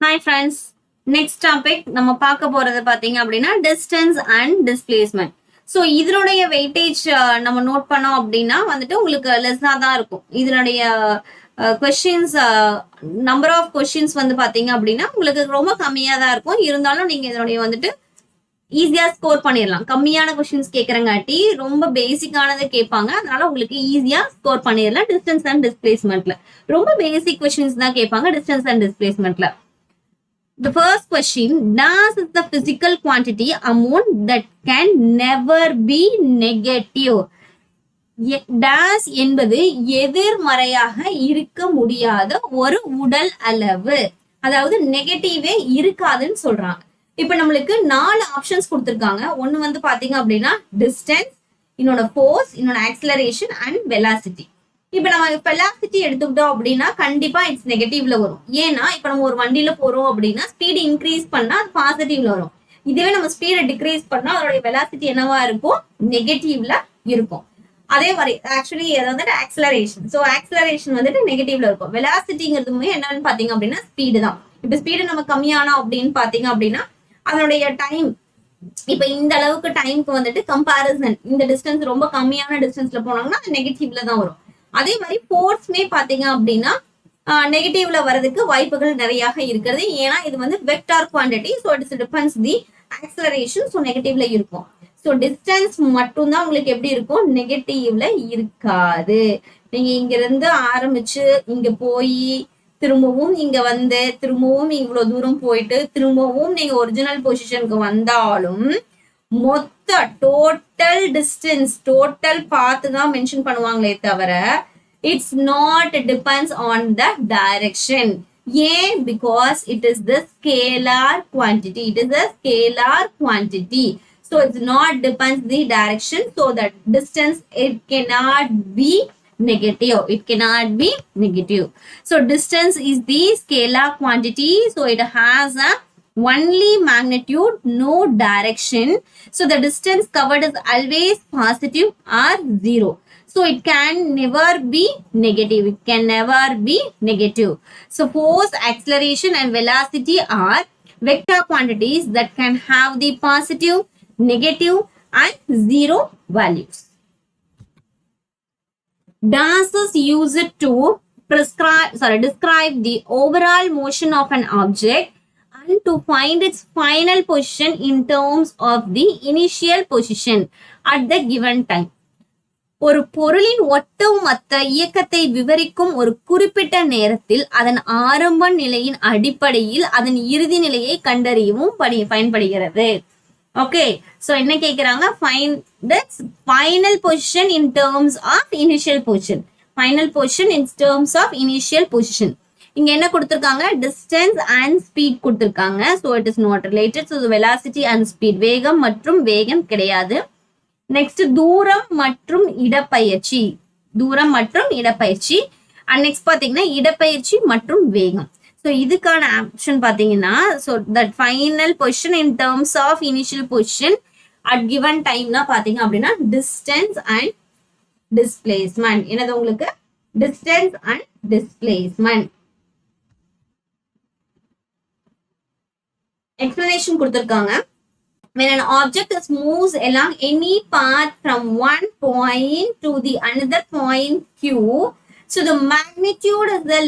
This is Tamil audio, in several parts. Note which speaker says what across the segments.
Speaker 1: ஹாய் ஃப்ரெண்ட்ஸ் நெக்ஸ்ட் டாபிக் நம்ம பார்க்க போறது பாத்தீங்க அப்படின்னா டிஸ்டன்ஸ் அண்ட் டிஸ்பிளேஸ்மெண்ட் ஸோ இதனுடைய வெயிட்டேஜ் நம்ம நோட் பண்ணோம் அப்படின்னா வந்துட்டு உங்களுக்கு லெஸ்ஸா தான் இருக்கும். இதனுடைய கொஷின்ஸ் நம்பர் ஆஃப் கொஷின்ஸ் வந்து பாத்தீங்க அப்படின்னா உங்களுக்கு ரொம்ப கம்மியாக தான் இருக்கும். இருந்தாலும் நீங்க இதனுடைய வந்துட்டு ஈஸியா ஸ்கோர் பண்ணிடலாம். கம்மியான கொஷின்ஸ் கேட்கறங்காட்டி ரொம்ப பேசிக்கானதை கேட்பாங்க. அதனால உங்களுக்கு ஈஸியா ஸ்கோர் பண்ணிடலாம் டிஸ்டன்ஸ் அண்ட் டிஸ்பிளேஸ்மெண்ட்ல ரொம்ப பேசிக் கொஷின்ஸ் தான் கேட்பாங்க டிஸ்டன்ஸ் அண்ட் டிஸ்பிளேஸ்மெண்ட்ல The first question Dash is the physical quantity amount that can never be negative. டாஸ் என்பது எதிர்மறையாக இருக்க முடியாத ஒரு உடல் அளவு. அதாவது நெகட்டிவே இருக்காதுன்னு சொல்றாங்க. இப்ப நம்மளுக்கு நாலு ஆப்ஷன்ஸ் கொடுத்துருக்காங்க. ஒன்னு வந்து பாத்தீங்க அப்படின்னா டிஸ்டன்ஸ் இன்னொன்னு ஃபோர்ஸ் இன்னொன்னு ஆக்சிலரேஷன் அண்ட் வெலாசிட்டி இப்ப நம்ம வெலாசிட்டி எடுத்துக்கிட்டோம் அப்படின்னா கண்டிப்பா இட்ஸ் நெகட்டிவ்ல வரும். ஏன்னா இப்ப நம்ம ஒரு வண்டியில போறோம் அப்படின்னா ஸ்பீடு இன்க்ரீஸ் பண்ணா அது பாசிட்டிவ்ல வரும். இதுவே நம்ம ஸ்பீடை டிக்ரீஸ் பண்ணா அதோட வெலாசிட்டி என்னவா இருக்கும்? நெகட்டிவ்ல இருக்கும். அதே மாதிரி ஆக்சுவலி வந்து ஆக்சலரேஷன் ஸோ ஆக்சிலரேஷன் வந்துட்டு நெகட்டிவ்ல இருக்கும். வெலாசிட்டிங்கிறது என்னன்னு பாத்தீங்க அப்படின்னா ஸ்பீடு தான். இப்ப ஸ்பீடு நம்ம கம்மியானோம் அப்படின்னு பாத்தீங்க அப்படின்னா அதனுடைய டைம் இப்ப இந்த அளவுக்கு டைம்க்கு வந்துட்டு கம்பாரிசன் இந்த டிஸ்டன்ஸ் ரொம்ப கம்மியான டிஸ்டன்ஸ்ல போனாங்கன்னா அது நெகட்டிவ்ல தான் வரும். அதே மாதிரி ஃபோர்ஸ்மே பாத்தீங்க அப்படின்னா நெகட்டிவ்ல வரதுக்கு வாய்ப்புகள் நிறைய இருக்கிறது. ஏன்னா இது வந்து vector quantity so it's depends the acceleration so நெகட்டிவ்ல இருக்கும். ஸோ டிஸ்டன்ஸ் மட்டும்தான் உங்களுக்கு எப்படி இருக்கும்? நெகட்டிவ்ல இருக்காது. நீங்க இங்க இருந்து ஆரம்பிச்சு இங்க போய் திரும்பவும் இங்க வந்து திரும்பவும் இவ்வளவு தூரம் போயிட்டு திரும்பவும் நீங்க ஒரிஜினல் பொசிஷனுக்கு வந்தாலும் மொத்த டோட்டல் டிஸ்டன்ஸ் டோட்டல் பார்த்து தான் மென்ஷன் பண்ணுவாங்களே தவிர it's not depends on the direction ஏன்? Because it is the scalar quantity it is the scalar quantity so it's not depends the direction so the distance it cannot be negative. It cannot be negative. So distance is the scalar quantity. So it has a only magnitude no direction. So the distance covered is always positive or zero. So it can never be negative. It can never be negative. So force acceleration and velocity are vector quantities that can have the positive negative and zero values. Does is used to prescribe sorry describe the overall motion of an object and to find its final position in terms of the initial position at the given time. ஒரு பொருளின் ஒட்டுமொத்த இயக்கத்தை விவரிக்கும் ஒரு குறிப்பிட்ட நேரத்தில் அதன் ஆரம்ப நிலையின் அடிப்படையில் அதன் இறுதி நிலையை கண்டறியவும் படி பயன்படுகிறது. ஓகே சோ என்ன கேக்குறாங்க? Fine that's final position in terms of initial position final position in terms of initial position இங்க என்ன கொடுத்திருக்காங்க? டிஸ்டன்ஸ் அண்ட் ஸ்பீட் கொடுத்திருக்காங்க. So it is not related so velocity and speed வேகம் மற்றும் வேகம் கிடையாது. நெக்ஸ்ட் தூரம் மற்றும் இடப்பயிற்சி. தூரம் மற்றும் இடப்பயிற்சி. அண்ட் நெக்ஸ்ட் பார்த்தீங்கன்னா இடப்பயிற்சி மற்றும் வேகம். ஸோ இதுக்கான ஆப்ஷன் பார்த்தீங்கன்னா so that final position in terms of initial position at given டைம்னா பார்த்தீங்க அப்படின்னா டிஸ்டன்ஸ் அண்ட் டிஸ்பிளேஸ்மெண்ட் என்னது உங்களுக்கு? டிஸ்டன்ஸ் அண்ட் டிஸ்பிளேஸ்மெண்ட் எக்ஸ்பிளனேஷன் கொடுத்துருக்காங்க when an object is moves along any path from one point to the another point q so the magnitude of the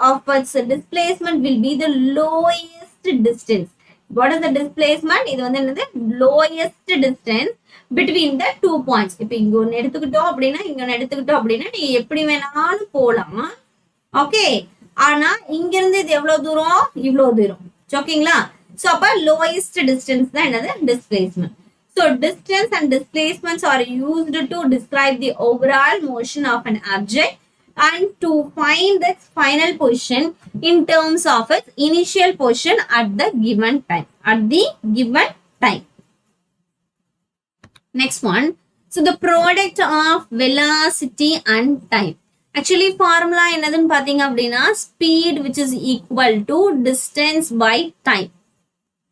Speaker 1: of its displacement will be the lowest distance what is the displacement இது வந்து என்னது lowest distance between the two points இப்போ இங்க ஒன்னு எடுத்துக்கிட்டோம் அப்படின்னா இங்க ஒன்னு எடுத்துக்கிட்டோம் அப்படின்னா நீங்க எப்படி வேணாலும் போலாம் ஓகே ஆனா இங்க இருந்து இது எவ்வளவு தூரம் இவ்வளவு தூரம் ஓகேங்களா ஸோ அப்போ லோயஸ்ட் டிஸ்டன்ஸ் தான் என்னது displacement so distance and displacements are used to describe the overall motion of an object and to find its final position in terms of its initial position at the given time at the given time next one so the product of velocity and time actually formula என்னதுன்னு பாத்தீங்க அப்படின்னா speed which is equal to distance by time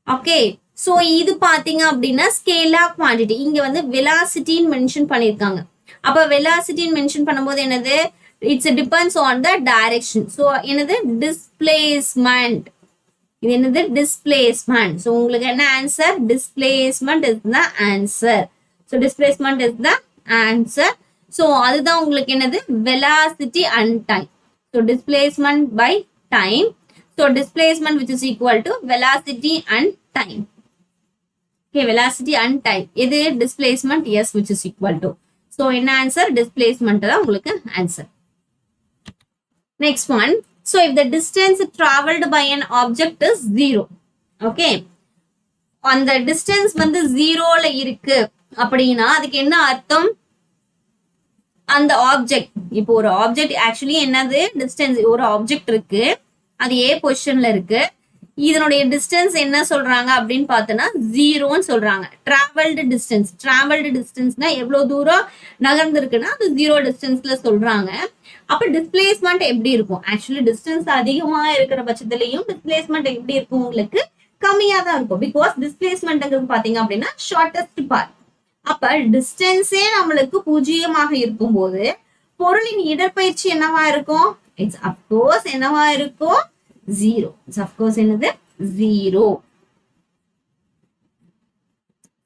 Speaker 1: Okay so இது பாத்தீங்க அப்படின்னா ஸ்கேலா குவான்டிட்டி இங்க வந்து வெலாசிட்டின்னு மென்ஷன் பண்ணியிருக்காங்க அப்ப வெலாசிட்டின்னு மென்ஷன் பண்ணும்போது என்னது? It's depends on the direction so என்னது? டிஸ்பிளேஸ்மெண்ட் இது என்னது? டிஸ்பிளேஸ்மெண்ட் ஸோ உங்களுக்கு என்ன answer displacement is the answer so displacement is the answer so அதுதான் உங்களுக்கு என்னது? Velocity and time so displacement by time so displacement which is equal to velocity and time okay velocity and time இது displacement yes which is equal to So என்ன ஆன்சர் Displacement தான் உங்களுக்கு answer next one so if the distance travelled by an object is zero okay அந்த டிஸ்டன்ஸ் வந்து zeroல இருக்கு அப்படின்னா அதுக்கு என்ன அர்த்தம்? அந்த ஆப்ஜெக்ட் இப்போ ஒரு ஆப்ஜெக்ட் ஆக்சுவலி என்னது? டிஸ்டன்ஸ் ஒரு ஆப்ஜெக்ட் இருக்கு. அது ஏ பொசிஷன்ல இருக்கு. இதனுடைய டிஸ்டன்ஸ் என்ன சொல்றாங்க அப்படின்னு பார்த்தோன்னா ஜீரோன்னு சொல்றாங்க. டிராவல்டு டிஸ்டன்ஸ் டிராவல்டு டிஸ்டன்ஸ்னா எவ்வளோ தூரம் நகர்ந்துருக்குன்னா அது ஜீரோ டிஸ்டன்ஸ்ல சொல்றாங்க. அப்ப டிஸ்பிளேஸ்மெண்ட் எப்படி இருக்கும்? ஆக்சுவலி டிஸ்டன்ஸ் அதிகமா இருக்கிற பட்சத்துலையும் டிஸ்பிளேஸ்மெண்ட் எப்படி இருக்கும் உங்களுக்கு? கம்மியா தான் இருக்கும். பிகாஸ் டிஸ்பிளேஸ்மெண்ட்ங்கிறது பாத்தீங்க அப்படின்னா ஷார்டஸ்ட் பார்ட் அப்ப டிஸ்டன்ஸே நம்மளுக்கு பூஜ்ஜியமாக இருக்கும்போது பொருளின் இடப்பயிற்சி என்னவா இருக்கும்? இட்ஸ் அப்கோர்ஸ் என்னவா இருக்கும்? ஜீரோ இட்ஸ் என்னது? Zero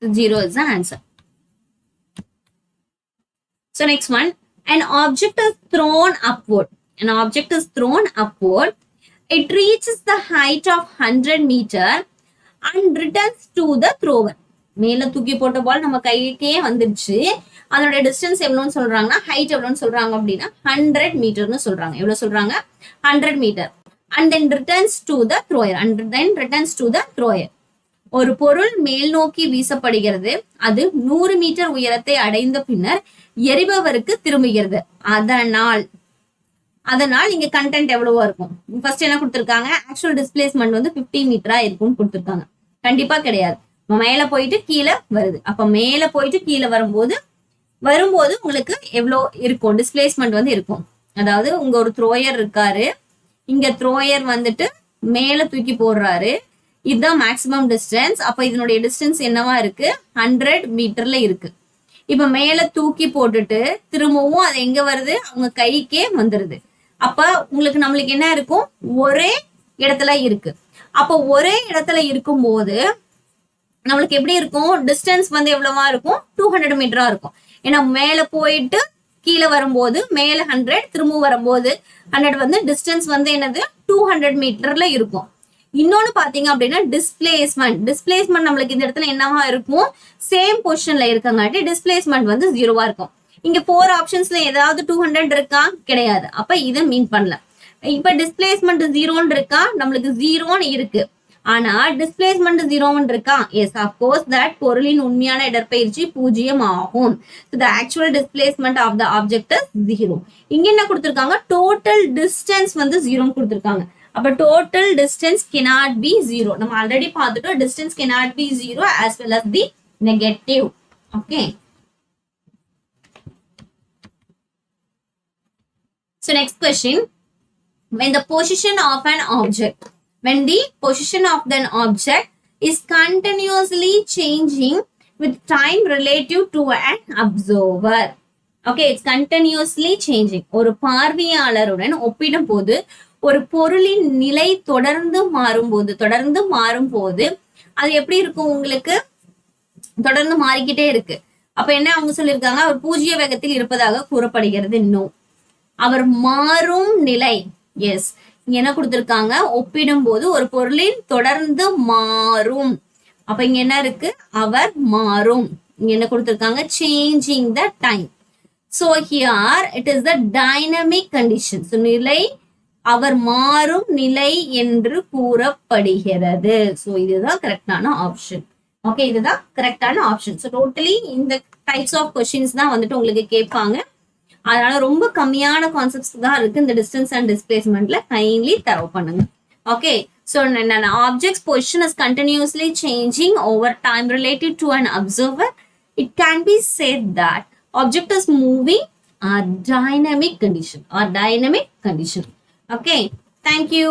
Speaker 1: zero is the answer So next one, an object is thrown upward. An object is thrown upward. It reaches the height of 100 meter and returns to the thrower. மேல தூக்கி போட்ட பால் நம்ம கைக்கே வந்துருச்சு. அதோட டிஸ்டன்ஸ் எவ்வளோன்னு சொல்றாங்கன்னா ஹைட் எவ்வளோன்னு சொல்றாங்க அப்படின்னா ஹண்ட்ரட் மீட்டர்னு சொல்றாங்க. எவ்வளோ சொல்றாங்க? Hundred metre and then returns to the thrower and then returns to the thrower ஒரு பொருள் மேல் நோக்கி வீசப்படுகிறது. அது நூறு மீட்டர் உயரத்தை அடைந்த பின்னர் எரிபவருக்கு திரும்புகிறது. அதனால் அதனால் இங்க கண்டென்ட் எவ்வளவா இருக்கும். ஃபர்ஸ்ட் என்ன கொடுத்துருக்காங்க? ஆக்சுவல் டிஸ்பிளேஸ்மெண்ட் வந்து 50 மீட்டரா இருக்கும்னு கொடுத்துருக்காங்க. கண்டிப்பா கிடையாது. மேல போயிட்டு கீழே வருது. அப்ப மேல போயிட்டு கீழே வரும்போது வரும்போது உங்களுக்கு எவ்வளோ இருக்கும்? டிஸ்பிளேஸ்மெண்ட் வந்து இருக்கும். அதாவது உங்க ஒரு த்ரோயர் இருக்காரு. இங்க த்ரோயர் வந்துட்டு மேல தூக்கி போடுறாரு. இதுதான் மேக்சிமம் டிஸ்டன்ஸ் அப்ப இதனுடைய டிஸ்டன்ஸ் என்னவா இருக்கு? ஹண்ட்ரட் மீட்டர்ல இருக்கு. இப்ப மேல தூக்கி போட்டுட்டு திரும்பவும் அது எங்க வருது? அவங்க கைக்கே வந்துருது. அப்ப உங்களுக்கு நம்மளுக்கு என்ன இருக்கும்? ஒரே இடத்துல இருக்கு. அப்ப ஒரே இடத்துல இருக்கும் போது நம்மளுக்கு எப்படி இருக்கும்? டிஸ்டன்ஸ் வந்து எவ்வளவா இருக்கும்? டூ ஹண்ட்ரட் மீட்டரா இருக்கும். ஏன்னா மேல போயிட்டு கீழே வரும்போது மேல ஹண்ட்ரட் திரும்ப வரும்போது ஹண்ட்ரட் வந்து டிஸ்டன்ஸ் வந்து என்னது? டூ ஹண்ட்ரட் மீட்டர்ல இருக்கும். இன்னொன்னு பாத்தீங்க அப்படின்னா டிஸ்பிளேஸ்மெண்ட் டிஸ்பிளேஸ்மெண்ட் நம்மளுக்கு இந்த இடத்துல என்னவா இருக்கும்? சேம் பொசிஷன்ல இருக்கங்காட்டி டிஸ்பிளேஸ்மெண்ட் வந்து ஜீரோவா இருக்கும். இங்க ஃபோர் ஆப்ஷன்ஸ்ல ஏதாவது டூ ஹண்ட்ரட் இருக்கா? கிடையாது. அப்ப இதை மீன் பண்ணல இப்ப டிஸ்பிளேஸ்மெண்ட் ஜீரோன்னு இருக்கா? நம்மளுக்கு ஜீரோன்னு இருக்கு. ஆனா டிஸ்பிளேஸ்மெண்ட் ஜீரோன்னு இருக்கா? எஸ் அப்கோர்ஸ் தட் பொருளின் உண்மையான இடற்பெயர்ச்சி பூஜ்ஜியம் ஆகும். The actual displacement of the object zero இங்க என்ன கொடுத்துருக்காங்க? டோட்டல் டிஸ்டன்ஸ் வந்து ஜீரோன்னு கொடுத்திருக்காங்க. அப்ப total distance cannot be zero நம்ம ஆல்ரெடி பார்த்துட்டோம் distance cannot be zero as well as the negative okay So next question, when the position of an object, when the position of an object is continuously changing with time relative to an observer. Okay, it's continuously changing. ஒரு பார்வையாளருடன் ஒப்பிடும் போது ஒரு பொருளின் நிலை தொடர்ந்து மாறும்போது தொடர்ந்து மாறும்போது அது எப்படி இருக்கும் உங்களுக்கு? தொடர்ந்து மாறிக்கிட்டே இருக்கு. அப்ப என்ன அவங்க சொல்லியிருக்காங்க? அவர் பூஜ்ய வேகத்தில் இருப்பதாக கூறப்படுகிறது. நோ அவர் மாறும் நிலை. எஸ் என்ன கொடுத்துருக்காங்க? ஒப்பிடும் போது ஒரு பொருளின் தொடர்ந்து மாறும். அப்ப இங்க என்ன இருக்கு? அவர் மாறும். இங்க என்ன கொடுத்திருக்காங்க? Changing the time so here it is the dynamic condition so நிலை அவர் மாறும் நிலை என்று கூறப்படுகிறது. சோ இதுதான் கரெக்டான ஆப்ஷன் ஓகே இதுதான் கரெக்டான ஆப்ஷன் ஸோ டோட்டலி இந்த டைப்ஸ் ஆஃப் கொஸ்டின்ஸ் தான் வந்துட்டு உங்களுக்கு கேட்பாங்க. அதனால ரொம்ப கம்மியான கான்செப்ட்ஸ் தான் இருக்கு. இந்த டிஸ்டன்ஸ் அண்ட் டிஸ்பிளேஸ்மெண்ட்ல கைண்ட்லி தரவு பண்ணுங்க. Okay so objects position is continuously changing over time related to an observer it can be said that object is moving or dynamic condition or dynamic condition okay thank you